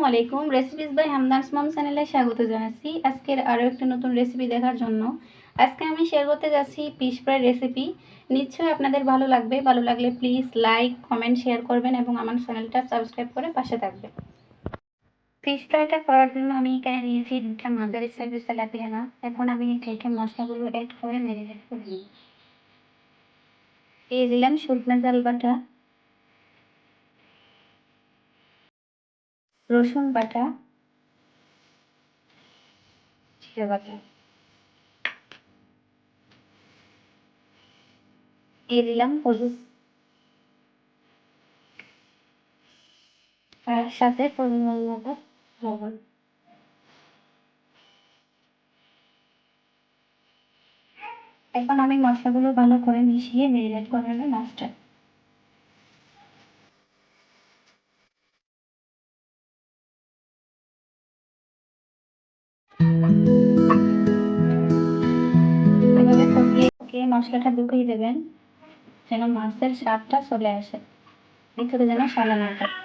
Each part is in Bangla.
আসসালামু আলাইকুম রেসিপিস বাই হামদানস মম চ্যানেলে স্বাগত জানাচ্ছি। আজকের আরও একটি নতুন রেসিপি দেখার জন্য। আজকে আমি শেয়ার করতে যাচ্ছি ফিশ ফ্রাই রেসিপি নিশ্চয়ই আপনাদের ভালো লাগবে। ভালো লাগলে প্লিজ লাইক কমেন্ট শেয়ার করবেন এবং আমার চ্যানেলটা সাবস্ক্রাইব করে পাশে থাকবেন। ফিশ ফ্রাইটা করার জন্য আমি এখানে নিয়েছি দুটা মাদারি সাইজের তেলাপিয়ানা এখন আমি এটাকে মশলাগুলো অ্যাড করে ম্যারিনেট করে দিয়ে দিলাম শুকনো জাল বাটা। রসুন বাটা, জিরে বাটা, দিয়ে দিলাম হলুদ আর সাথে পরিমাণ মতো লবণ। এখন আমি মশলাগুলো ভালো করে মিশিয়ে মেরিনেট করে নেব মাছটা মশলাটা দেবেন? যেন মাছের স্বাদটা চলে আসে। ভিতরে যেন না থাকে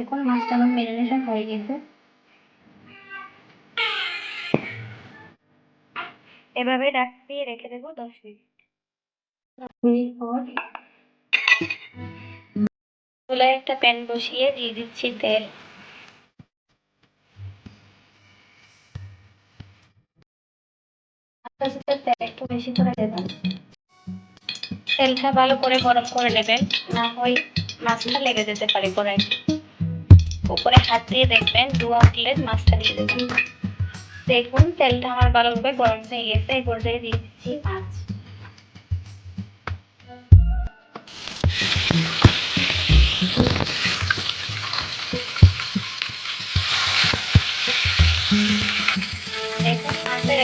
এখন মাছটা আমার মেরিনেশন হয়ে গেছে। এভাবে রাখতে রেখে দেবো দশ মিনিট। মিনিট পর চুলায় একটা প্যান বসিয়ে দিয়ে দিচ্ছি তেল। তেল একটু বেশি করে দেবেন তেলটা ভালো করে গরম করে নেবেন। না হয় মাছটা লেগে যেতে পারে কড়াই উপরে হাত দিয়ে দেখবেন ধোয়া উঠলে মাছটা দিয়ে দেবেন। দেখুন, তেলটা আমার ভালোভাবে গরম হয়ে গেছে। এই পর্যায়ে দিয়ে দিচ্ছি মাছ।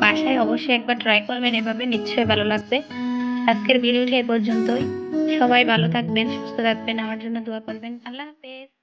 বাসায় অবশ্যই একবার ট্রাই করবেন, এভাবে নিশ্চয়ই ভালো লাগবে। আজকের ভিডিওটি এ পর্যন্তই। সবাই ভালো থাকবেন, সুস্থ থাকবেন, আমার জন্য দোয়া করবেন। আল্লাহ হাফেজ।